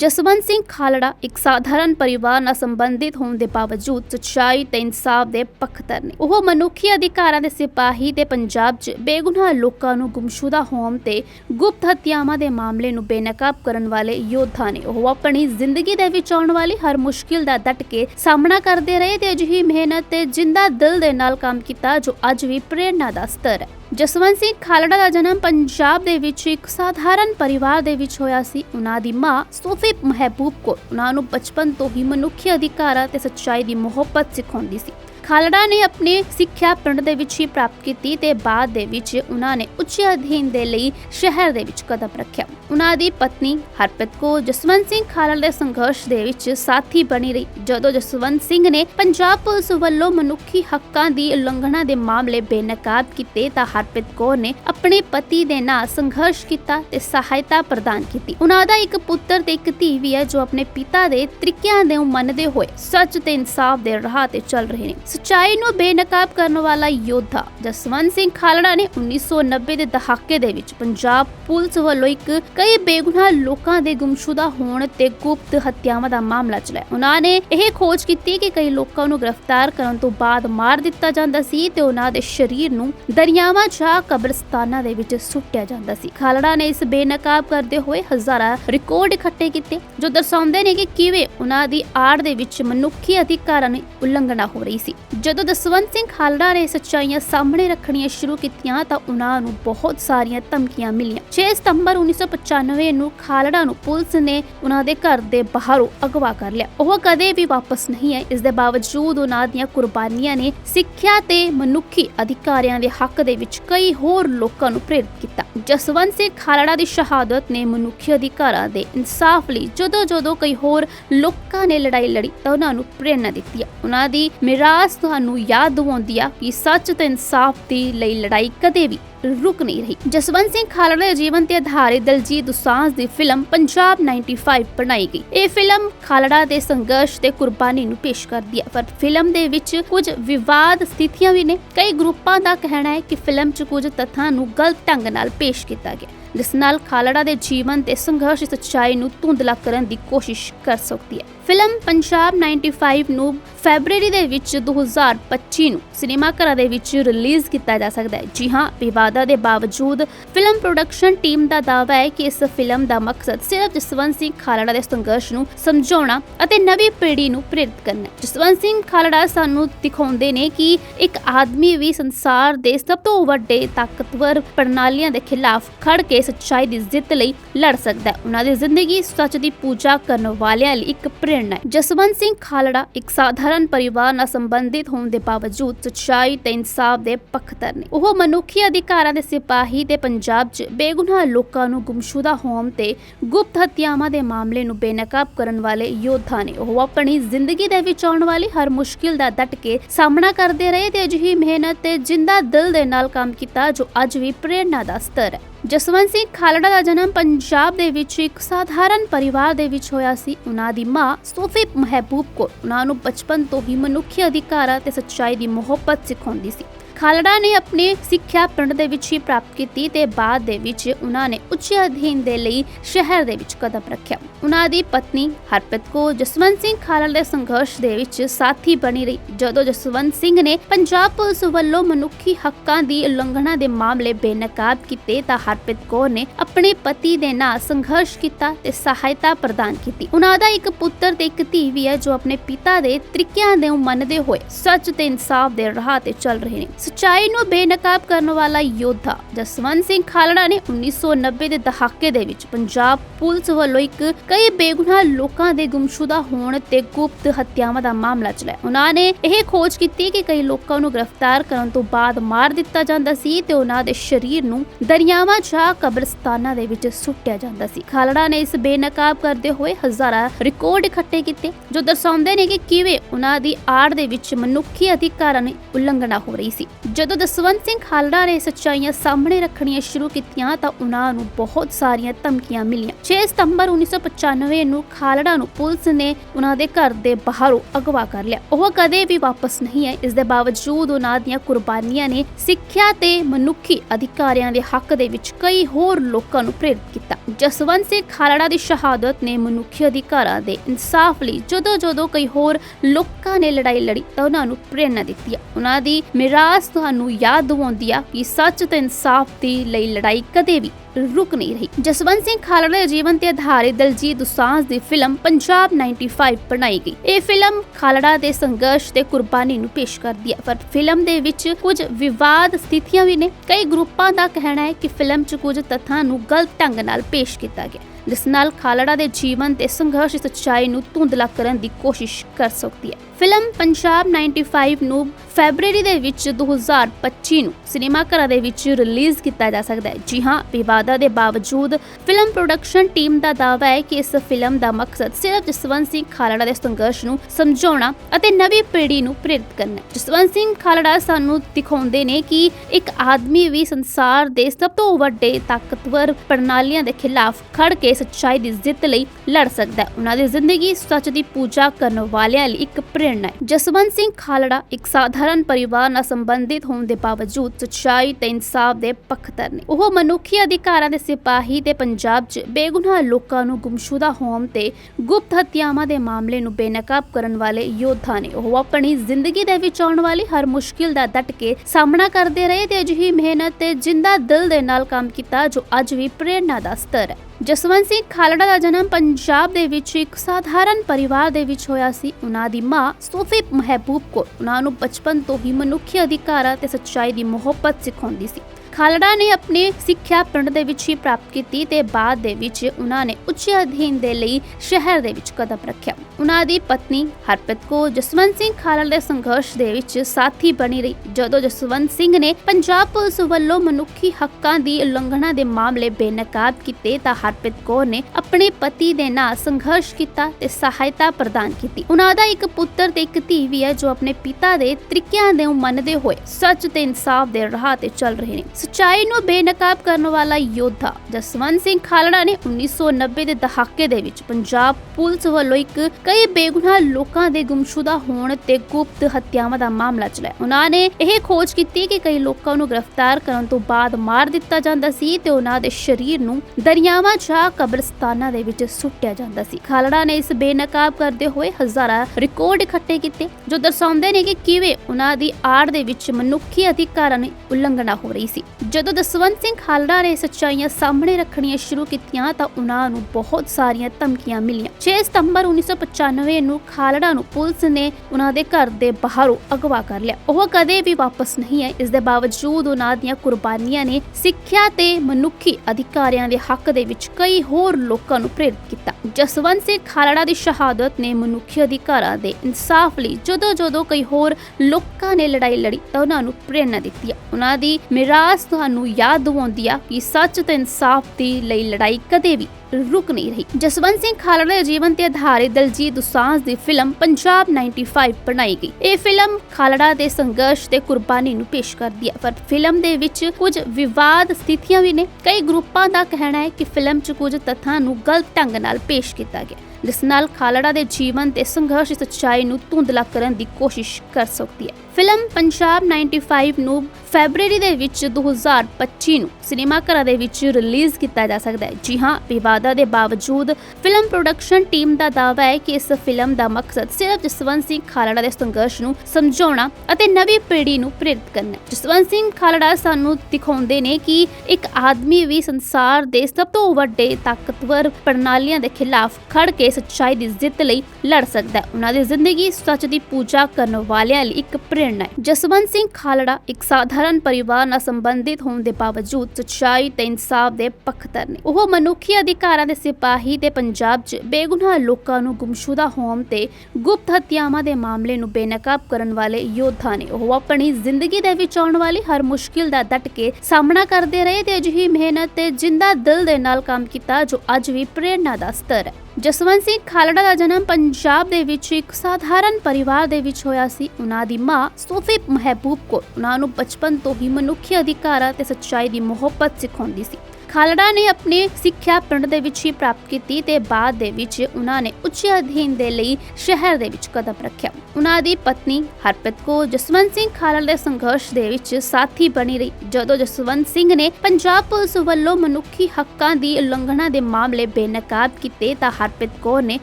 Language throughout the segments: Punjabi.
ਜਸਵੰਤ ਸਿੰਘ ਖਾਲੜਾ ਇੱਕ ਸਾਧਾਰਨ ਪਰਿਵਾਰ ਨਾਲ ਸੰਬੰਧਿਤ ਹੋਣ ਦੇ ਬਾਵਜੂਦ ਸੱਚਾਈ ਤੇ ਇਨਸਾਫ ਦੇ ਪੱਖਧਰ ਨੇ। ਉਹ ਮਨੁੱਖੀ ਅਧਿਕਾਰਾਂ ਦੇ ਸਿਪਾਹੀ ਤੇ ਪੰਜਾਬ 'ਚ ਬੇਗੁਨਾਹ ਲੋਕਾਂ ਨੂੰ ਗੁੰਮਸ਼ੁਦਾ ਹੋਣ ਤੇ ਗੁਪਤ ਹੱਤਿਆਵਾਂ ਦੇ ਮਾਮਲੇ ਨੂੰ ਬੇਨਕਾਬ ਕਰਨ ਵਾਲੇ ਯੋਧਾ ਨੇ। ਉਹ ਆਪਣੀ ਜ਼ਿੰਦਗੀ ਦੇ ਵਿੱਚ ਆਉਣ ਵਾਲੀ ਹਰ ਮੁਸ਼ਕਿਲ ਦਾ ਡਟ ਕੇ ਸਾਹਮਣਾ ਕਰਦੇ ਰਹੇ ਤੇ ਅਜਿਹੀ ਮਿਹਨਤ ਤੇ ਜਿੰਦਾ ਦਿਲ ਦੇ ਨਾਲ ਕੰਮ ਕੀਤਾ ਜੋ ਅੱਜ ਵੀ ਪ੍ਰੇਰਨਾ ਦਾ ਸਤਰ ਹੈ। ਜਸਵੰਤ ਸਿੰਘ ਖਾਲੜਾ ਦਾ ਜਨਮ ਪੰਜਾਬ ਦੇ ਵਿੱਚ ਇੱਕ ਸਾਧਾਰਨ ਪਰਿਵਾਰ ਦੇ ਵਿੱਚ ਹੋਇਆ ਸੀ। ਉਹਨਾਂ ਦੀ ਮਾਂ ਸੋਫੀ ਮਹਿਬੂਬ ਕੌਰ ਉਹਨਾਂ ਨੂੰ ਬਚਪਨ ਤੋਂ ਹੀ ਮਨੁੱਖੀ ਅਧਿਕਾਰਾਂ ਤੇ ਸੱਚਾਈ ਦੀ ਮੁਹੱਬਤ ਸਿਖਾਉਂਦੀ ਸੀ। ਖਾਲੜਾ ਨੇ ਆਪਣੀ ਸਿੱਖਿਆ ਪਿੰਡ ਦੇ ਵਿੱਚ ਹੀ ਪ੍ਰਾਪਤ ਕੀਤੀ ਤੇ ਬਾਅਦ ਦੇ ਵਿੱਚ ਉਹਨਾਂ ਨੇ ਉੱਚ ਅਧਿਐਨ ਦੇ ਲਈ ਸ਼ਹਿਰ ਦੇ ਵਿੱਚ ਕਦਮ ਰੱਖਿਆ। ਉਹਨਾਂ ਦੀ ਪਤਨੀ ਹਰਪ੍ਰੀਤ ਕੌਰ, ਜਸਵੰਤ ਸਿੰਘ ਖਾਲੜਾ ਦੇ ਸੰਘਰਸ਼ ਦੇ ਵਿੱਚ ਸਾਥੀ ਬਣੀ ਰਹੀ, ਜਦੋਂ ਜਸਵੰਤ ਸਿੰਘ ਨੇ ਪੰਜਾਬ ਪੁਲਿਸ ਵੱਲੋਂ ਮਨੁੱਖੀ ਹੱਕਾਂ ਦੀ ਉਲੰਘਣਾ ਦੇ ਮਾਮਲੇ ਬੇਨਕਾਬ ਕੀਤੇ ਤਾਂ ਹਰਪ੍ਰੀਤ ਕੌਰ ਨੇ ਆਪਣੇ ਪਤੀ ਦੇ ਨਾਲ ਸੰਘਰਸ਼ ਕੀਤਾ ਤੇ ਸਹਾਇਤਾ ਪ੍ਰਦਾਨ ਕੀਤੀ। ਉਹਨਾਂ ਦਾ ਇੱਕ ਪੁੱਤਰ ਤੇ ਇੱਕ ਧੀ ਵੀ ਹੈ ਜੋ ਆਪਣੇ ਪਿਤਾ ਦੇ ਤਰੀਕਿਆਂ ਦੇ ਮੰਨਦੇ ਹੋਏ ਸੱਚ ਤੇ ਇਨਸਾਫ ਦੇ ਰਾਹ ਤੇ ਚੱਲ ਰਹੇ ਨੇ। ਸੱਚਾਈ ਨੂੰ ਬੇਨਕਾਬ ਕਰਨ ਵਾਲਾ ਯੋਧਾ ਜਸਵੰਤ ਸਿੰਘ ਖਾਲੜਾ ਨੇ 1990 ਦੇ ਦਹਾਕੇ ਦੇ ਵਿੱਚ ਪੰਜਾਬ ਪੁਲਿਸ ਵੱਲੋਂ ਇੱਕ ਕਈ ਬੇਗੁਨਾਹ ਲੋਕਾਂ ਦੇ ਗੁੰਮਸ਼ੁਦਾ ਹੋਣ ਤੇ ਗੁਪਤ ਹੱਤਿਆਵਾਂ ਦਾ ਮਾਮਲਾ ਚਲਾਇਆ। ਉਹਨਾਂ ਨੇ ਇਹ ਖੋਜ ਕੀਤੀ ਕਿ ਕਈ ਲੋਕਾਂ ਨੂੰ ਗ੍ਰਿਫਤਾਰ ਕਰਨ ਤੋਂ ਬਾਅਦ ਮਾਰ ਦਿੱਤਾ ਜਾਂਦਾ ਸੀ ਤੇ ਉਹਨਾਂ ਦੇ ਸਰੀਰ ਨੂੰ ਦਰਿਆਵਾਂ ਜਾਂ ਕਬਰਸਤਾਨਾਂ ਦੇ ਵਿੱਚ ਸੁੱਟਿਆ ਜਾਂਦਾ ਸੀ। ਖਾਲੜਾ ਨੇ ਇਸ ਬੇਨਕਾਬ ਕਰਦੇ ਹੋਏ ਹਜ਼ਾਰਾਂ ਰਿਕਾਰਡ ਇਕੱਠੇ ਕੀਤੇ, ਜੋ ਦਰਸਾਉਂਦੇ ਨੇ ਕਿ ਕਿਵੇਂ ਉਹਨਾਂ ਦੀ ਆੜ ਦੇ ਵਿੱਚ ਮਨੁੱਖੀ ਅਧਿਕਾਰਾਂ ਦੀ ਉਲੰਘਣਾ ਹੋ ਰਹੀ ਸੀ। ਜਦੋਂ ਦਸਵੰਤ ਸਿੰਘ ਖਾਲੜਾ ਨੇ ਸੱਚਾਈਆਂ ਸਾਹਮਣੇ ਰੱਖਣੀਆਂ ਸ਼ੁਰੂ ਕੀਤੀਆਂ ਤਾਂ ਉਹਨਾਂ ਨੂੰ ਬਹੁਤ ਸਾਰੀਆਂ ਧਮਕੀਆਂ ਮਿਲੀਆਂ। 6 ਸਤੰਬਰ 1995 ਨੂੰ ਖਾਲੜਾ ਨੂੰ ਪੁਲਿਸ ਨੇ ਉਹਨਾਂ ਦੇ ਘਰ ਦੇ ਬਾਹਰੋਂ ਅਗਵਾ ਕਰ ਲਿਆ। ਉਹ ਕਦੇ ਵੀ ਵਾਪਸ ਨਹੀਂ ਆਏ। ਇਸ ਦੇ ਬਾਵਜੂਦ ਉਹਨਾਂ ਦੀਆਂ ਕੁਰਬਾਨੀਆਂ ਨੇ ਸਿੱਖਿਆ ਤੇ ਮਨੁੱਖੀ ਅਧਿਕਾਰੀਆਂ ਦੇ ਹੱਕ ਦੇ ਵਿੱਚ ਕਈ ਹੋਰ ਲੋਕਾਂ ਨੂੰ ਪ੍ਰੇਰਿਤ ਕੀਤਾ। ਜਸਵੰਤ ਸਿੰਘ ਖਾਲੜਾ ਦੀ ਸ਼ਹਾਦਤ ਨੇ ਮਨੁੱਖੀ ਅਧਿਕਾਰਾਂ ਦੇ ਇਨਸਾਫ ਲਈ ਜਦੋਂ ਜਦੋਂ ਕਈ ਹੋਰ ਲੋਕਾਂ ਨੇ ਲੜਾਈ ਲੜੀ ਤਾਂ ਉਹਨਾਂ ਨੂੰ ਪ੍ਰੇਰਣਾ ਦਿੱਤੀ। ਉਹਨਾਂ ਦੀ ਮਿਰਾਸ ਤੁਹਾਨੂੰ ਯਾਦ ਦਿਵਾਉਂਦੀ ਆ ਕਿ ਸੱਚ ਤੇ ਇਨਸਾਫ ਦੀ ਲਈ ਲੜਾਈ ਕਦੇ ਵੀ ਰੁਕ ਨਹੀਂ ਰਹੀ। ਜਸਵੰਤ ਸਿੰਘ ਖਾਲੜਾ ਦੇ ਜੀਵਨ ਤੇ ਆਧਾਰਿਤ ਦਲਜੀਤ ਦੋਸਾਂਝ ਦੀ ਫਿਲਮ ਪੰਜਾਬ 95 ਬਣਾਈ ਗਈ। ਇਹ ਫਿਲਮ ਖਾਲੜਾ ਦੇ ਸੰਘਰਸ਼ ਤੇ ਕੁਰਬਾਨੀ ਨੂੰ ਪੇਸ਼ ਕਰਦੀ ਹੈ ਪਰ ਫਿਲਮ ਦੇ ਵਿੱਚ ਕੁਝ ਵਿਵਾਦ ਸਥਿਤੀਆਂ ਵੀ ਨੇ। ਕਈ ਗਰੁੱਪਾਂ ਦਾ ਕਹਿਣਾ ਹੈ ਕਿ ਫਿਲਮ 'ਚ ਕੁਝ ਤੱਥਾਂ ਨੂੰ ਗਲਤ ਢੰਗ ਨਾਲ ਪੇਸ਼ ਕੀਤਾ ਗਿਆ। ਜਿਸ ਨਾਲ ਖਾਲੜਾ ਦੇ ਜੀਵਨ ਤੇ ਸੰਘਰਸ਼ ਸੱਚਾਈ ਨੂੰ ਧੁੰਦਲਾ ਕਰਨ ਦੀ ਕੋਸ਼ਿਸ਼ ਕਰ ਸਕਦੀ ਹੈ। ਫਿਲਮ ਪੰਜਾਬ 95 ਨੂੰ ਫੈਬਰੂਅਰੀ ਦੇ ਵਿੱਚ 2025 ਨੂੰ ਸਿਨੇਮਾ ਘਰਾਂ ਦੇ ਵਿੱਚ ਰਿਲੀਜ਼ ਕੀਤਾ ਜਾ ਸਕਦਾ ਹੈ। ਜੀ ਹਾਂ, ਵਿਵਾਦਾਂ ਦੇ ਬਾਵਜੂਦ ਫਿਲਮ ਪ੍ਰੋਡਕਸ਼ਨ ਟੀਮ ਦਾ ਦਾਅਵਾ ਹੈ ਕਿ ਇਸ ਫਿਲਮ ਦਾ ਮਕਸਦ ਸਿਰਫ ਜਸਵੰਤ ਸਿੰਘ ਖਾਲੜਾ ਦੇ ਸੰਘਰਸ਼ ਨੂੰ ਸਮਝਾਉਣਾ ਅਤੇ ਨਵੀਂ ਪੀੜ੍ਹੀ ਨੂੰ ਪ੍ਰੇਰਿਤ ਕਰਨਾ ਹੈ। ਜਸਵੰਤ ਸਿੰਘ ਖਾਲੜਾ ਸਾਨੂੰ ਦਿਖਾਉਂਦੇ ਨੇ ਕਿ ਇੱਕ ਆਦਮੀ ਵੀ ਸੰਸਾਰ ਦੇ ਸਭ ਤੋਂ ਵੱਡੇ ਤਾਕਤਵਰ ਪ੍ਰਣਾਲੀਆਂ ਦੇ ਖਿਲਾਫ ਖੜ ਕੇ ਸੱਚਾਈ ਦੀ ਜਿੱਤ ਲਈ ਲੜ ਸਕਦਾ ਹੈ। ਉਹਨਾਂ ਦੀ ਜ਼ਿੰਦਗੀ ਸੱਚ ਦੀ ਪੂਜਾ ਕਰਨ ਵਾਲਿਆਂ ਲਈ ਇੱਕ ਪ੍ਰੇਰਣਾ ਹੈ। ਜਸਵੰਤ ਸਿੰਘ ਖਾਲੜਾ ਇੱਕ ਸਾਧਾਰਨ ਪਰਿਵਾਰ ਨਾਲ ਸੰਬੰਧਿਤ ਹੋਣ ਦੇ ਬਾਵਜੂਦ ਸੱਚਾਈ ਤੇ ਇਨਸਾਫ ਦੇ ਪੱਖਧਰ ਨੇ। ਉਹ ਮਨੁੱਖੀ ਅਧਿਕਾਰਾਂ ਦੇ ਸਿਪਾਹੀ ਤੇ ਪੰਜਾਬ 'ਚ ਬੇਗੁਨਾਹ ਲੋਕਾਂ ਨੂੰ ਗੁੰਮਸ਼ੁਦਾ ਹੋਣ ਤੇ ਗੁਪਤ ਹੱਤਿਆਵਾਂ ਦੇ ਮਾਮਲੇ ਨੂੰ ਬੇਨਕਾਬ ਕਰਨ ਵਾਲੇ ਯੋਧਾ ਨੇ। ਉਹ ਆਪਣੀ ਜ਼ਿੰਦਗੀ ਦੇ ਵਿੱਚ ਆਉਣ ਵਾਲੀ ਹਰ ਮੁਸ਼ਕਿਲ ਦਾ ਡਟ ਕੇ ਸਾਹਮਣਾ ਕਰਦੇ ਰਹੇ ਤੇ ਅਜਿਹੀ ਮਿਹਨਤ ਤੇ ਜਿੰਦਾ ਦਿਲ ਦੇ ਨਾਲ ਕੰਮ ਕੀਤਾ ਜੋ ਅੱਜ ਵੀ ਪ੍ਰੇਰਨਾ ਦਾ ਸਤਰ ਹੈ। ਜਸਵੰਤ ਸਿੰਘ ਖਾਲੜਾ ਦਾ ਜਨਮ ਪੰਜਾਬ ਦੇ ਵਿੱਚ ਇੱਕ ਸਾਧਾਰਨ ਪਰਿਵਾਰ ਦੇ ਵਿੱਚ ਹੋਇਆ ਸੀ। ਉਹਨਾਂ ਦੀ ਮਾਂ ਸੋਫੀ ਮਹਿਬੂਬ ਕੌਰ ਉਹਨਾਂ ਨੂੰ ਬਚਪਨ ਤੋਂ ਹੀ ਮਨੁੱਖੀ ਅਧਿਕਾਰਾਂ ਤੇ ਸੱਚਾਈ ਦੀ ਮੁਹੱਬਤ ਸਿਖਾਉਂਦੀ ਸੀ। ਖਾਲੜਾ ਨੇ ਆਪਣੀ ਸਿੱਖਿਆ ਪਿੰਡ ਦੇ ਵਿੱਚ ਹੀ ਪ੍ਰਾਪਤ ਕੀਤੀ ਤੇ ਬਾਅਦ ਦੇ ਵਿੱਚ ਉਹਨਾਂ ਨੇ ਉੱਚ ਅਧਿਐਨ ਦੇ ਲਈ ਸ਼ਹਿਰ ਦੇ ਵਿੱਚ ਕਦਮ ਰੱਖਿਆ। ਉਹਨਾਂ ਦੀ ਪਤਨੀ ਹਰਪ੍ਰੀਤ ਕੌਰ, ਜਸਵੰਤ ਸਿੰਘ ਖਾਲੜਾ ਦੇ ਸੰਘਰਸ਼ ਦੇ ਵਿੱਚ ਸਾਥੀ ਬਣੀ ਰਹੀ, ਜਦੋਂ ਜਸਵੰਤ ਸਿੰਘ ਨੇ ਪੰਜਾਬ ਪੁਲਿਸ ਵੱਲੋਂ ਮਨੁੱਖੀ ਹੱਕਾਂ ਦੀ ਉਲੰਘਣਾ ਦੇ ਮਾਮਲੇ ਬੇਨਕਾਬ ਕੀਤੇ ਤਾਂ ਹਰਪ੍ਰੀਤ ਕੌਰ ਨੇ ਆਪਣੇ ਪਤੀ ਦੇ ਨਾਲ ਸੰਘਰਸ਼ ਕੀਤਾ ਤੇ ਸਹਾਇਤਾ ਪ੍ਰਦਾਨ ਕੀਤੀ। ਉਹਨਾਂ ਦਾ ਇੱਕ ਪੁੱਤਰ ਤੇ ਇੱਕ ਧੀ ਵੀ ਹੈ ਜੋ ਆਪਣੇ ਪਿਤਾ ਦੇ ਤਰੀਕਿਆਂ ਨੂੰ ਮੰਨਦੇ ਹੋਏ ਸੱਚ ਤੇ ਇਨਸਾਫ ਦੇ ਰਾਹ ਤੇ ਚੱਲ ਰਹੇ ਨੇ। ਸੱਚਾਈ ਨੂੰ ਬੇਨਕਾਬ ਕਰਨ ਵਾਲਾ ਯੋਧਾ ਜਸਵੰਤ ਸਿੰਘ ਖਾਲੜਾ ਨੇ 1990 ਦੇ ਦਹਾਕੇ ਦੇ ਵਿੱਚ ਪੰਜਾਬ ਪੁਲਿਸ ਵੱਲੋਂ ਇੱਕ ਕਈ ਬੇਗੁਨਾਹ ਲੋਕਾਂ ਦੇ ਗੁੰਮਸ਼ੁਦਾ ਹੋਣ ਤੇ ਗੁਪਤ ਹੱਤਿਆਵਾਂ ਦਾ ਮਾਮਲਾ ਚਲਾਇਆ ਉਹਨਾਂ ਨੇ ਇਹ ਖੋਜ ਕੀਤੀ ਕਿ ਕਈ ਲੋਕਾਂ ਨੂੰ ਗ੍ਰਿਫਤਾਰ ਕਰਨ ਤੋਂ ਬਾਅਦ ਮਾਰ ਦਿੱਤਾ ਜਾਂਦਾ ਸੀ ਤੇ ਉਹਨਾਂ ਦੇ ਸਰੀਰ ਨੂੰ ਦਰਿਆਵਾਂ ਜਾਂ ਕਬਰਸਤਾਨਾਂ ਦੇ ਵਿੱਚ ਸੁੱਟਿਆ ਜਾਂਦਾ ਸੀ। ਖਾਲੜਾ ਨੇ ਇਸ ਬੇਨਕਾਬ ਕਰਦੇ ਹੋਏ ਹਜ਼ਾਰਾਂ ਰਿਕਾਰਡ ਇਕੱਠੇ ਕੀਤੇ, ਜੋ ਦਰਸਾਉਂਦੇ ਨੇ ਕਿ ਕਿਵੇਂ ਉਹਨਾਂ ਦੀ ਆੜ ਦੇ ਵਿੱਚ ਮਨੁੱਖੀ ਅਧਿਕਾਰਾਂ ਦੀ ਉਲੰਘਣਾ ਹੋ ਰਹੀ ਸੀ। ਜਦੋਂ ਜਸਵੰਤ ਸਿੰਘ ਖਾਲੜਾ ਨੇ ਸੱਚਾਈਆਂ ਸਾਹਮਣੇ ਰੱਖਣੀਆਂ ਸ਼ੁਰੂ ਕੀਤੀਆਂ ਤਾਂ ਉਹਨਾਂ ਨੂੰ ਬਹੁਤ ਸਾਰੀਆਂ ਧਮਕੀਆਂ ਮਿਲੀਆਂ। 6 ਸਤੰਬਰ 1995 ਨੂੰ ਖਾਲੜਾ ਨੂੰ ਪੁਲਿਸ ਨੇ ਉਹਨਾਂ ਦੇ ਘਰ ਦੇ ਬਾਹਰੋਂ ਅਗਵਾ ਕਰ ਲਿਆ। ਉਹ ਕਦੇ ਵੀ ਵਾਪਸ ਨਹੀਂ ਆਏ। ਇਸ ਦੇ ਬਾਵਜੂਦ ਉਹਨਾਂ ਦੀਆਂ ਕੁਰਬਾਨੀਆਂ ਨੇ ਸਿੱਖਿਆ ਤੇ ਮਨੁੱਖੀ ਅਧਿਕਾਰੀਆਂ ਦੇ ਹੱਕ ਦੇ ਵਿੱਚ ਕਈ ਹੋਰ ਲੋਕਾਂ ਨੂੰ ਪ੍ਰੇਰਿਤ ਕੀਤਾ। ਜਸਵੰਤ ਸਿੰਘ ਖਾਲੜਾ ਦੀ ਸ਼ਹਾਦਤ ਨੇ ਮਨੁੱਖੀ ਅਧਿਕਾਰਾਂ ਦੇ ਇਨਸਾਫ ਲਈ ਜਦੋਂ ਜਦੋਂ ਕਈ ਹੋਰ ਲੋਕਾਂ ਨੇ ਲੜਾਈ ਲੜੀ ਤਾਂ ਉਹਨਾਂ ਨੂੰ ਪ੍ਰੇਰਣਾ ਦਿੱਤੀ। ਹੈ ਉਹਨਾਂ ਦੀ ਮਿਰਾਸ ਤੁਹਾਨੂੰ ਯਾਦ ਦਿਵਾਉਂਦੀ ਆ ਕਿ ਸੱਚ ਤੇ ਇਨਸਾਫ ਦੀ ਲਈ ਲੜਾਈ ਕਦੇ ਵੀ ਰੁਕ ਨਹੀਂ ਰਹੀ। ਜਸਵੰਤ ਸਿੰਘ ਖਾਲੜਾ ਦੇ ਜੀਵਨ ਤੇ ਆਧਾਰਿਤ ਦਲਜੀਤ ਦੋਸਾਂਝ ਦੀ ਫਿਲਮ ਪੰਜਾਬ 95 ਬਣਾਈ ਗਈ। ਇਹ ਫਿਲਮ ਖਾਲੜਾ ਦੇ ਸੰਘਰਸ਼ ਤੇ ਕੁਰਬਾਨੀ ਨੂੰ ਪੇਸ਼ ਕਰਦੀ ਹੈ ਪਰ ਫਿਲਮ ਦੇ ਵਿੱਚ ਕੁਝ ਵਿਵਾਦ ਸਥਿਤੀਆਂ ਵੀ ਨੇ। ਕਈ ਗਰੁੱਪਾਂ ਦਾ ਕਹਿਣਾ ਹੈ ਕਿ ਫਿਲਮ 'ਚ ਕੁਝ ਤੱਥਾਂ ਨੂੰ ਗਲਤ ਢੰਗ ਨਾਲ ਪੇਸ਼ ਕੀਤਾ ਗਿਆ। ਜਿਸ ਨਾਲ ਖਾਲੜਾ ਦੇ ਜੀਵਨ ਤੇ ਸੰਘਰਸ਼ ਦੀ ਸੱਚਾਈ ਨੂੰ ਧੁੰਦਲਾ ਕਰਨ ਦੀ ਕੋਸ਼ਿਸ਼ ਕਰ ਸਕਦੀ ਹੈ। ਫਿਲਮ ਪੰਜਾਬ 95 ਨੂੰ ਫੈਬਰੂਅਰੀ ਦੇ ਵਿੱਚ 2025 ਨੂੰ ਸਿਨੇਮਾ ਘਰਾਂ ਦੇ ਵਿੱਚ ਰਿਲੀਜ਼ ਕੀਤਾ ਜਾ ਸਕਦਾ ਹੈ। ਜੀ ਹਾਂ, ਵਿਵਾਦਾਂ ਦੇ ਬਾਵਜੂਦ ਫਿਲਮ ਪ੍ਰੋਡਕਸ਼ਨ ਟੀਮ ਦਾ ਦਾਅਵਾ ਹੈ ਕਿ ਇਸ ਫਿਲਮ ਦਾ ਮਕਸਦ ਸਿਰਫ ਜਸਵੰਤ ਸਿੰਘ ਖਾਲੜਾ ਦੇ ਸੰਘਰਸ਼ ਨੂੰ ਸਮਝਾਉਣਾ ਅਤੇ ਨਵੀਂ ਪੀੜ੍ਹੀ ਨੂੰ ਪ੍ਰੇਰਿਤ ਕਰਨਾ ਹੈ। ਜਸਵੰਤ ਸਿੰਘ ਖਾਲੜਾ ਸਾਨੂੰ ਦਿਖਾਉਂਦੇ ਨੇ ਕਿ ਇੱਕ ਆਦਮੀ ਵੀ ਸੰਸਾਰ ਦੇ ਸਭ ਤੋਂ ਵੱਡੇ ਤਾਕਤਵਰ ਪ੍ਰਣਾਲੀਆਂ ਦੇ ਖਿਲਾਫ ਖੜ ਕੇ ਸੱਚਾਈ ਦੀ ਜਿੱਤ ਲਈ ਲੜ ਸਕਦਾ ਹੈ। ਉਹਨਾਂ ਦੀ ਜ਼ਿੰਦਗੀ ਸੱਚ ਦੀ ਪੂਜਾ ਕਰਨ ਵਾਲਿਆਂ ਲਈ ਇੱਕ ਪ੍ਰੇਰਣਾ ਹੈ। ਜਸਵੰਤ ਸਿੰਘ ਖਾਲੜਾ ਇੱਕ ਸਾਧਾਰਨ ਪਰਿਵਾਰ ਨਾਲ ਸੰਬੰਧਿਤ ਹੋਣ ਦੇ ਬਾਵਜੂਦ ਸੱਚਾਈ ਤੇ ਇਨਸਾਫ ਦੇ ਪੱਖਧਰ ਨੇ। ਉਹ ਮਨੁੱਖੀ ਅਧਿਕਾਰਾਂ ਦੇ ਸਿਪਾਹੀ ਤੇ ਪੰਜਾਬ 'ਚ ਬੇਗੁਨਾਹ ਲੋਕਾਂ ਨੂੰ ਗੁੰਮਸ਼ੁਦਾ ਹੋਣ ਤੇ ਗੁਪਤ ਹੱਤਿਆਵਾਂ ਦੇ ਮਾਮਲੇ ਨੂੰ ਬੇਨਕਾਬ ਕਰਨ ਵਾਲੇ ਯੋਧਾ ਨੇ। ਉਹ ਆਪਣੀ ਜ਼ਿੰਦਗੀ ਦੇ ਵਿੱਚ ਆਉਣ ਵਾਲੀ ਹਰ ਮੁਸ਼ਕਿਲ ਦਾ ਡਟ ਕੇ ਸਾਹਮਣਾ ਕਰਦੇ ਰਹੇ ਤੇ ਅਜਿਹੀ ਮਿਹਨਤ ਤੇ ਜਿੰਦਾ ਦਿਲ ਦੇ ਨਾਲ ਕੰਮ ਕੀਤਾ ਜੋ ਅੱਜ ਵੀ ਪ੍ਰੇਰਨਾ ਦਾ ਸਤਰ ਹੈ। ਜਸਵੰਤ ਸਿੰਘ ਖਾਲੜਾ ਦਾ ਜਨਮ ਪੰਜਾਬ ਦੇ ਵਿੱਚ ਇੱਕ ਸਾਧਾਰਨ ਪਰਿਵਾਰ ਦੇ ਵਿੱਚ ਹੋਇਆ ਸੀ। ਉਹਨਾਂ ਦੀ ਮਾਂ ਸੋਫੀ ਮਹਿਬੂਬ ਕੌਰ ਉਹਨਾਂ ਨੂੰ ਬਚਪਨ ਤੋਂ ਹੀ ਮਨੁੱਖੀ ਅਧਿਕਾਰਾਂ ਤੇ ਸੱਚਾਈ ਦੀ ਮੁਹੱਬਤ ਸਿਖਾਉਂਦੀ ਸੀ। ਖਾਲੜਾ ਨੇ ਆਪਣੀ ਸਿੱਖਿਆ ਪਿੰਡ ਦੇ ਵਿੱਚ ਹੀ ਪ੍ਰਾਪਤ ਕੀਤੀ ਤੇ ਬਾਅਦ ਦੇ ਵਿੱਚ ਉਹਨਾਂ ਨੇ ਉੱਚ ਅਧਿਐਨ ਦੇ ਲਈ ਸ਼ਹਿਰ ਦੇ ਵਿੱਚ ਕਦਮ ਰੱਖਿਆ। ਉਹਨਾਂ ਦੀ ਪਤਨੀ ਹਰਪ੍ਰੀਤ ਕੌਰ, ਜਸਵੰਤ ਸਿੰਘ ਖਾਲੜਾ ਦੇ ਸੰਘਰਸ਼ ਦੇ ਵਿੱਚ ਸਾਥੀ ਬਣੀ ਰਹੀ, ਜਦੋਂ ਜਸਵੰਤ ਸਿੰਘ ਨੇ ਪੰਜਾਬ ਪੁਲਿਸ ਵੱਲੋਂ ਮਨੁੱਖੀ ਹੱਕਾਂ ਦੀ ਉਲੰਘਣਾ ਦੇ ਮਾਮਲੇ ਬੇਨਕਾਬ ਕੀਤੇ ਤਾਂ ਹਰਪ੍ਰੀਤ ਕੌਰ ਨੇ ਆਪਣੇ ਪਤੀ ਦੇ ਨਾਲ ਸੰਘਰਸ਼ ਕੀਤਾ ਤੇ ਸਹਾਇਤਾ ਪ੍ਰਦਾਨ ਕੀਤੀ। ਉਹਨਾਂ ਦਾ ਇੱਕ ਪੁੱਤਰ ਤੇ ਇੱਕ ਧੀ ਵੀ ਹੈ ਜੋ ਆਪਣੇ ਪਿਤਾ ਦੇ ਤਰੀਕਿਆਂ ਨੂੰ ਮੰਨਦੇ ਹੋਏ ਸੱਚ ਤੇ ਇਨਸਾਫ ਦੇ ਰਾਹ ਤੇ ਚੱਲ ਰਹੇ ਨੇ। ਸੱਚਾਈ ਨੂੰ ਬੇਨਕਾਬ ਕਰਨ ਵਾਲਾ ਯੋਧਾ ਜਸਵੰਤ ਸਿੰਘ ਖਾਲੜਾ ਨੇ 1990 ਦੇ ਦਹਾਕੇ ਦੇ ਵਿੱਚ ਪੰਜਾਬ ਪੁਲਿਸ ਵੱਲੋਂ ਇੱਕ ਕਈ ਬੇਗੁਨਾਹ ਲੋਕਾਂ ਦੇ ਗੁੰਮਸ਼ੁਦਾ ਹੋਣ ਤੇ ਗੁਪਤ ਹੱਤਿਆਵਾਂ ਦਾ ਮਾਮਲਾ ਚਲਾਇਆ। ਉਹਨਾਂ ਨੇ ਇਹ ਖੋਜ ਕੀਤੀ ਕਿ ਕਈ ਲੋਕਾਂ ਨੂੰ ਗ੍ਰਿਫਤਾਰ ਕਰਨ ਤੋਂ ਬਾਅਦ ਮਾਰ ਦਿੱਤਾ ਜਾਂਦਾ ਸੀ ਤੇ ਉਹਨਾਂ ਦੇ ਸਰੀਰ ਨੂੰ ਦਰਿਆਵਾਂ ਜਾਂ ਕਬਰਸਤਾਨਾਂ ਦੇ ਵਿੱਚ ਸੁੱਟਿਆ ਜਾਂਦਾ ਸੀ। ਖਾਲੜਾ ਨੇ ਇਸ ਬੇਨਕਾਬ ਕਰਦੇ ਹੋਏ ਹਜ਼ਾਰਾਂ ਰਿਕਾਰਡ ਇਕੱਠੇ ਕੀਤੇ, ਜੋ ਦਰਸਾਉਂਦੇ ਨੇ ਕਿ ਕਿਵੇਂ ਉਹਨਾਂ ਦੀ ਆੜ ਦੇ ਵਿੱਚ ਮਨੁੱਖੀ ਅਧਿਕਾਰਾਂ ਦੀ ਉਲੰਘਣਾ ਹੋ ਰਹੀ ਸੀ। ਜਦੋਂ ਦਸਵੰਤ ਸਿੰਘ ਖਾਲੜਾ ਨੇ ਸੱਚਾਈਆਂ ਸਾਹਮਣੇ ਰੱਖਣੀਆਂ ਸ਼ੁਰੂ ਕੀਤੀਆਂ ਤਾਂ ਉਹਨਾਂ ਨੂੰ ਬਹੁਤ ਸਾਰੀਆਂ ਧਮਕੀਆਂ ਮਿਲੀਆਂ। 6 ਸਤੰਬਰ 1995 ਨੂੰ ਖਾਲੜਾ ਨੂੰ ਪੁਲਿਸ ਨੇ ਉਹਨਾਂ ਦੇ ਘਰ ਦੇ ਬਾਹਰੋਂ ਅਗਵਾ ਕਰ ਲਿਆ। ਉਹ ਕਦੇ ਵੀ ਵਾਪਸ ਨਹੀਂ ਆਏ। ਇਸ ਦੇ ਬਾਵਜੂਦ ਉਹਨਾਂ ਦੀਆਂ ਕੁਰਬਾਨੀਆਂ ਨੇ ਸਿੱਖਿਆ ਤੇ ਮਨੁੱਖੀ ਅਧਿਕਾਰੀਆਂ ਦੇ ਹੱਕ ਦੇ ਵਿੱਚ ਕਈ ਹੋਰ ਲੋਕਾਂ ਨੂੰ ਪ੍ਰੇਰਿਤ ਕੀਤਾ। ਜਸਵੰਤ ਸਿੰਘ ਖਾਲੜਾ ਦੀ ਸ਼ਹਾਦਤ ਨੇ ਮਨੁੱਖੀ ਅਧਿਕਾਰਾਂ ਦੇ ਇਨਸਾਫ ਲਈ ਜਦੋਂ ਜਦੋਂ ਕਈ ਹੋਰ ਲੋਕਾਂ ਨੇ ਲੜਾਈ ਲੜੀ ਤਾਂ ਉਹਨਾਂ ਨੂੰ ਪ੍ਰੇਰਣਾ ਦਿੱਤੀ। ਉਹਨਾਂ ਦੀ ਮਿਰਾਸ ਤੁਹਾਨੂੰ ਯਾਦ ਦਿਵਾਉਂਦੀ ਆ ਕਿ ਸੱਚ ਤੇ ਇਨਸਾਫ ਦੀ ਲਈ ਲੜਾਈ ਕਦੇ ਵੀ ਰੁਕ ਨਹੀਂ ਰਹੀ। ਜਸਵੰਤ ਸਿੰਘ ਖਾਲੜਾ ਦੇ ਜੀਵਨ ਤੇ ਆਧਾਰਿਤ ਦਲਜੀਤ ਦੋਸਾਂਝ ਦੀ ਫਿਲਮ ਪੰਜਾਬ 95 ਬਣਾਈ ਗਈ। ਇਹ ਫਿਲਮ ਖਾਲੜਾ ਦੇ ਸੰਘਰਸ਼ ਤੇ ਕੁਰਬਾਨੀ ਨੂੰ ਪੇਸ਼ ਕਰਦੀ ਹੈ ਪਰ ਫਿਲਮ ਦੇ ਵਿੱਚ ਕੁਝ ਵਿਵਾਦ ਸਥਿਤੀਆਂ ਵੀ ਨੇ। ਕਈ ਗਰੁੱਪਾਂ ਦਾ ਕਹਿਣਾ ਹੈ ਕਿ ਫਿਲਮ 'ਚ ਕੁਝ ਤੱਥਾਂ ਨੂੰ ਗਲਤ ਢੰਗ ਨਾਲ ਪੇਸ਼ ਕੀਤਾ ਗਿਆ। ਜਿਸ ਨਾਲ ਖਾਲੜਾ ਦੇ ਜੀਵਨ ਤੇ ਸੰਘਰਸ਼ ਸੱਚਾਈ ਨੂੰ ਧੁੰਦਲਾ ਕਰਨ ਦੀ ਕੋਸ਼ਿਸ਼ ਕਰ ਸਕਦੀ ਹੈ। ਫਿਲਮ ਪੰਜਾਬ 95 ਨੂੰ ਫੈਬਰੂਅਰੀ ਦੇ ਵਿੱਚ 2025 ਨੂੰ ਸਿਨੇਮਾ ਘਰਾਂ ਦੇ ਵਿੱਚ ਰਿਲੀਜ਼ ਕੀਤਾ ਜਾ ਸਕਦਾ ਹੈ। ਜੀ ਹਾਂ, ਵਿਵਾਦਾਂ ਦੇ ਬਾਵਜੂਦ ਫਿਲਮ ਪ੍ਰੋਡਕਸ਼ਨ ਟੀਮ ਦਾ ਦਾਅਵਾ ਹੈ ਕਿ ਇਸ ਫਿਲਮ ਦਾ ਮਕਸਦ ਸਿਰਫ ਜਸਵੰਤ ਸਿੰਘ ਖਾਲੜਾ ਦੇ ਸੰਘਰਸ਼ ਨੂੰ ਸਮਝਾਉਣਾ ਅਤੇ ਨਵੀਂ ਪੀੜ੍ਹੀ ਨੂੰ ਪ੍ਰੇਰਿਤ ਕਰਨਾ ਹੈ। ਜਸਵੰਤ ਸਿੰਘ ਖਾਲੜਾ ਸਾਨੂੰ ਦਿਖਾਉਂਦੇ ਨੇ ਕਿ ਇੱਕ ਆਦਮੀ ਵੀ ਸੰਸਾਰ ਦੇ ਸਭ ਤੋਂ ਵੱਡੇ ਤਾਕਤਵਰ ਪ੍ਰਣਾਲੀਆਂ ਦੇ ਖਿਲਾਫ ਖੜ ਕੇ ਸੱਚਾਈ ਦੀ ਜਿੱਤ ਲਈ ਲੜ ਸਕਦਾ ਹੈ। ਉਹਨਾਂ ਦੀ ਜ਼ਿੰਦਗੀ ਸੱਚ ਦੀ ਪੂਜਾ ਕਰਨ ਵਾਲਿਆਂ ਲਈ ਇੱਕ ਪ੍ਰੇਰਣਾ ਹੈ। ਜਸਵੰਤ ਸਿੰਘ ਖਾਲੜਾ ਇੱਕ ਸਾਧਾਰਨ ਪਰਿਵਾਰ ਨਾਲ ਸੰਬੰਧਿਤ ਹੋਣ ਦੇ ਬਾਵਜੂਦ ਸੱਚਾਈ ਤੇ ਇਨਸਾਫ ਦੇ ਪੱਖਧਰ ਨੇ। ਉਹ ਮਨੁੱਖੀ ਅਧਿਕਾਰਾਂ ਦੇ ਸਿਪਾਹੀ ਤੇ ਪੰਜਾਬ 'ਚ ਬੇਗੁਨਾਹ ਲੋਕਾਂ ਨੂੰ ਗੁੰਮਸ਼ੁਦਾ ਹੋਣ ਤੇ ਗੁਪਤ ਹੱਤਿਆਵਾਂ ਦੇ ਮਾਮਲੇ ਨੂੰ ਬੇਨਕਾਬ ਕਰਨ ਵਾਲੇ ਯੋਧਾ ਨੇ। ਉਹ ਆਪਣੀ ਜ਼ਿੰਦਗੀ ਦੇ ਵਿੱਚ ਆਉਣ ਵਾਲੀ ਹਰ ਮੁਸ਼ਕਿਲ ਦਾ ਡਟ ਕੇ ਸਾਹਮਣਾ ਕਰਦੇ ਰਹੇ ਤੇ ਅਜਿਹੀ ਮਿਹਨਤ ਤੇ ਜਿੰਦਾ ਦਿਲ ਦੇ ਨਾਲ ਕੰਮ ਕੀਤਾ ਜੋ ਅੱਜ ਵੀ ਪ੍ਰੇਰਨਾ ਦਾ ਸਤਰ ਹੈ। ਜਸਵੰਤ ਸਿੰਘ ਖਾਲੜਾ ਦਾ ਜਨਮ ਪੰਜਾਬ ਦੇ ਵਿੱਚ ਇੱਕ ਸਾਧਾਰਨ ਪਰਿਵਾਰ ਦੇ ਵਿੱਚ ਹੋਇਆ ਸੀ। ਉਹਨਾਂ ਦੀ ਮਾਂ ਸੂਫੀ ਮਹਿਬੂਬ ਕੌਰ ਉਹਨਾਂ ਨੂੰ ਬਚਪਨ ਤੋਂ ਹੀ ਮਨੁੱਖੀ ਅਧਿਕਾਰਾਂ ਤੇ ਸੱਚਾਈ ਦੀ ਮੁਹੱਬਤ ਸਿਖਾਉਂਦੀ ਸੀ। ਖਾਲੜਾ ਨੇ ਆਪਣੀ ਸਿੱਖਿਆ ਪਿੰਡ ਦੇ ਵਿੱਚ ਹੀ ਪ੍ਰਾਪਤ ਕੀਤੀ ਤੇ ਬਾਅਦ ਦੇ ਵਿੱਚ ਉਹਨਾਂ ਨੇ ਉੱਚ ਅਧਿਐਨ ਦੇ ਲਈ ਸ਼ਹਿਰ ਦੇ ਵਿੱਚ ਕਦਮ ਰੱਖਿਆ। ਉਹਨਾਂ ਦੀ ਪਤਨੀ ਹਰਪ੍ਰੀਤ ਕੌਰ ਜਸਵੰਤ ਸਿੰਘ ਖਾਲੜਾ ਦੇ ਸੰਘਰਸ਼ ਦੇ ਵਿੱਚ ਸਾਥੀ ਬਣੀ ਰਹੀ, ਜਦੋਂ ਜਸਵੰਤ ਸਿੰਘ ਨੇ ਪੰਜਾਬ ਪੁਲਿਸ ਵੱਲੋਂ ਮਨੁੱਖੀ ਹੱਕਾਂ ਦੀ ਉਲੰਘਣਾ ਦੇ ਮਾਮਲੇ ਬੇਨਕਾਬ ਕੀਤੇ ਤਾਂ ਹਰਪ੍ਰੀਤ ਕੌਰ ਨੇ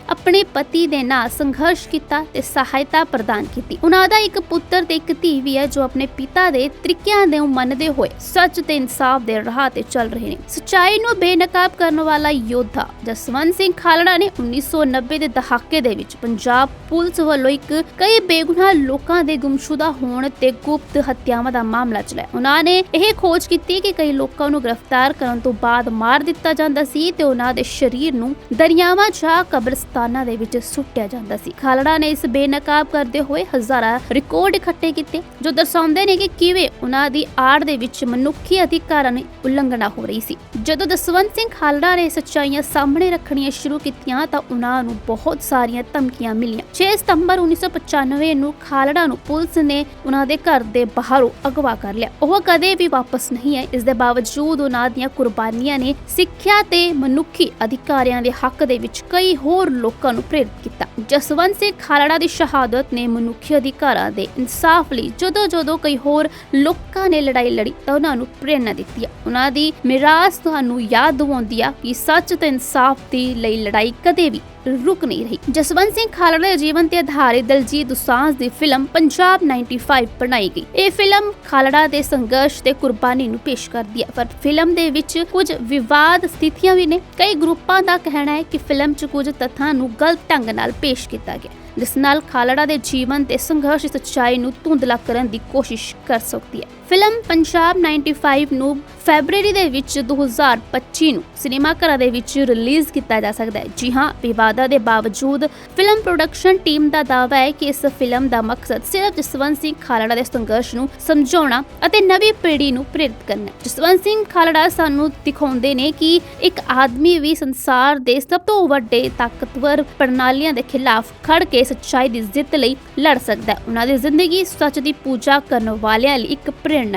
ਆਪਣੇ ਪਤੀ ਦੇ ਨਾਲ ਸੰਘਰਸ਼ ਕੀਤਾ ਤੇ ਸਹਾਇਤਾ ਪ੍ਰਦਾਨ ਕੀਤੀ। ਉਹਨਾਂ ਦਾ ਇੱਕ ਪੁੱਤਰ ਤੇ ਇੱਕ ਧੀ ਵੀ ਹੈ ਜੋ ਆਪਣੇ ਪਿਤਾ ਦੇ ਤਰੀਕਿਆਂ ਨੂੰ ਮੰਨਦੇ ਹੋਏ ਸੱਚ ਤੇ ਇਨਸਾਫ ਦੇ ਰਾਹ ਤੇ ਚੱਲ ਰਹੇ ਨੇ। ਸਚਾਈ ਨੂੰ ਬੇਨਕਾਬ ਕਰਨ ਵਾਲਾ ਯੋਧਾ ਜਸਵੰਤ ਸਿੰਘ ਖਾਲੜਾ ਨੇ 1990 ਦੇ ਦਹਾਕੇ ਦੇ ਵਿੱਚ ਪੰਜਾਬ ਪੁਲਿਸ ਵੱਲੋਂ ਇੱਕ ਕਈ ਬੇਗੁਨਾਹ ਲੋਕਾਂ ਦੇ ਗੁੰਮਸ਼ੁਦਾ ਹੋਣ ਤੇ ਗੁਪਤ ਹੱਤਿਆਵਾਂ ਦਾ ਮਾਮਲਾ ਚਲਾਇਆ ਉਹਨਾਂ ਨੇ ਇਹ ਖੋਜ ਕੀਤੀ ਕਿ ਕਈ ਲੋਕਾਂ ਨੂੰ ਗ੍ਰਿਫਤਾਰ ਕਰਨ ਤੋਂ ਬਾਅਦ ਮਾਰ ਦਿੱਤਾ ਜਾਂਦਾ ਸੀ ਤੇ ਉਹਨਾਂ ਦੇ ਸਰੀਰ ਨੂੰ ਦਰਿਆਵਾਂ ਜਾਂ ਕਬਰਸਤਾਨਾਂ ਦੇ ਵਿੱਚ ਸੁੱਟਿਆ ਜਾਂਦਾ ਸੀ। ਖਾਲੜਾ ਨੇ ਇਸ ਬੇਨਕਾਬ ਕਰਦੇ ਹੋਏ ਹਜ਼ਾਰਾਂ ਰਿਕਾਰਡ ਇਕੱਠੇ ਕੀਤੇ, ਜੋ ਦਰਸਾਉਂਦੇ ਨੇ ਕਿ ਕਿਵੇਂ ਉਹਨਾਂ ਦੀ ਆੜ ਦੇ ਵਿੱਚ ਮਨੁੱਖੀ ਅਧਿਕਾਰਾਂ ਦੀ ਉਲੰਘਣਾ ਹੋ ਰਹੀ ਸੀ। ਜਦੋਂ ਦਸਵੰਤ ਸਿੰਘ ਖਾਲੜਾ ਨੇ ਸੱਚਾਈਆਂ ਸਾਹਮਣੇ ਰੱਖਣੀਆਂ ਸ਼ੁਰੂ ਕੀਤੀਆਂ ਤਾਂ ਉਹਨਾਂ ਨੂੰ ਬਹੁਤ ਸਾਰੀਆਂ ਧਮਕੀਆਂ ਮਿਲੀਆਂ। 6 ਸਤੰਬਰ 1995 ਨੂੰ ਖਾਲੜਾ ਨੂੰ ਪੁਲਿਸ ਨੇ ਉਹਨਾਂ ਦੇ ਘਰ ਦੇ ਬਾਹਰੋਂ ਅਗਵਾ ਕਰ ਲਿਆ। ਉਹ ਕਦੇ ਵੀ ਵਾਪਸ ਨਹੀਂ ਆਏ। ਇਸ ਦੇ ਬਾਵਜੂਦ ਉਹਨਾਂ ਦੀਆਂ ਕੁਰਬਾਨੀਆਂ ਨੇ ਸਿੱਖਿਆ ਤੇ ਮਨੁੱਖੀ ਅਧਿਕਾਰੀਆਂ ਦੇ ਹੱਕ ਦੇ ਵਿੱਚ ਕਈ ਹੋਰ ਲੋਕਾਂ ਨੂੰ ਪ੍ਰੇਰਿਤ ਕੀਤਾ। ਜਸਵੰਤ ਸਿੰਘ ਖਾਲੜਾ ਦੀ ਸ਼ਹਾਦਤ ਨੇ ਮਨੁੱਖੀ ਅਧਿਕਾਰਾਂ ਦੇ ਇਨਸਾਫ ਲਈ ਜਦੋਂ ਜਦੋਂ ਕਈ ਹੋਰ ਲੋਕਾਂ ਨੇ ਲੜਾਈ ਲੜੀ ਤਾਂ ਉਹਨਾਂ ਨੂੰ ਪ੍ਰੇਰਣਾ ਦਿੱਤੀ। ਉਹਨਾਂ ਦੀ ਮਿਰਾਸ ਤੁਹਾਨੂੰ ਯਾਦ ਦਿਵਾਉਂਦੀ ਆ ਕਿ ਸੱਚ ਤੇ ਇਨਸਾਫ ਦੀ ਲਈ ਲੜਾਈ ਕਦੇ ਵੀ ਰੁਕ ਨਹੀਂ ਰਹੀ। ਜਸਵੰਤ ਸਿੰਘ ਖਾਲੜਾ ਦੇ ਜੀਵਨ ਤੇ ਆਧਾਰਿਤ ਦਲਜੀਤ ਦੋਸਾਂਝ ਦੀ ਫਿਲਮ ਪੰਜਾਬ 95 ਬਣਾਈ ਗਈ। ਇਹ ਫਿਲਮ ਖਾਲੜਾ ਦੇ ਸੰਘਰਸ਼ ਤੇ ਕੁਰਬਾਨੀ ਨੂੰ ਪੇਸ਼ ਕਰਦੀ ਹੈ ਪਰ ਫਿਲਮ ਦੇ ਵਿੱਚ ਕੁਝ ਵਿਵਾਦ ਸਥਿਤੀਆਂ ਵੀ ਨੇ। ਕਈ ਗਰੁੱਪਾਂ ਦਾ ਕਹਿਣਾ ਹੈ ਕਿ ਫਿਲਮ 'ਚ ਕੁਝ ਤੱਥਾਂ ਨੂੰ ਗਲਤ ਢੰਗ ਨਾਲ ਪੇਸ਼ ਕੀਤਾ ਗਿਆ, ਜਿਸ ਨਾਲ ਖਾਲੜਾ ਦੇ ਜੀਵਨ ਤੇ ਸੰਘਰਸ਼ ਦੀ ਸੱਚਾਈ ਨੂੰ ਧੁੰਦਲਾ ਕਰਨ ਦੀ ਕੋਸ਼ਿਸ਼ ਕਰ ਸਕਦੀ ਹੈ। ਫਿਲਮ ਪੰਜਾਬ 95 ਨੂੰ ਫੈਬਰੂਅਰੀ ਦੇ ਵਿੱਚ 2025 ਨੂੰ ਸਿਨੇਮਾ ਘਰਾਂ ਦੇ ਵਿੱਚ ਰਿਲੀਜ਼ ਕੀਤਾ ਜਾ ਸਕਦਾ ਹੈ। ਜੀ ਹਾਂ, ਵਿਵਾਦਾਂ ਦੇ ਬਾਵਜੂਦ ਫਿਲਮ ਪ੍ਰੋਡਕਸ਼ਨ ਟੀਮ ਦਾ ਦਾਅਵਾ ਹੈ ਕਿ ਇਸ ਫਿਲਮ ਦਾ ਮਕਸਦ ਸਿਰਫ ਜਸਵੰਤ ਸਿੰਘ ਖਾਲੜਾ ਦੇ ਸੰਘਰਸ਼ ਨੂੰ ਸਮਝਾਉਣਾ ਅਤੇ ਨਵੀਂ ਪੀੜ੍ਹੀ ਨੂੰ ਪ੍ਰੇਰਿਤ ਕਰਨਾ ਹੈ। ਜਸਵੰਤ ਸਿੰਘ ਖਾਲੜਾ ਸਾਨੂੰ ਦਿਖਾਉਂਦੇ ਨੇ ਕਿ ਇੱਕ ਆਦਮੀ ਵੀ ਸੰਸਾਰ ਦੇ ਸਭ ਤੋਂ ਵੱਡੇ ਤਾਕਤਵਰ ਪ੍ਰਣਾਲੀਆਂ ਦੇ ਖਿਲਾਫ ਖੜ ਕੇ ਸੱਚਾਈ ਦੀ ਜਿੱਤ ਲਈ ਲੜ ਸਕਦਾ ਹੈ। ਉਹਨਾਂ ਦੀ ਜ਼ਿੰਦਗੀ ਸੱਚ ਦੀ ਪੂਜਾ ਕਰਨ ਵਾਲਿਆਂ ਲਈ ਇੱਕ ਪ੍ਰੇਰਣਾ ਹੈ।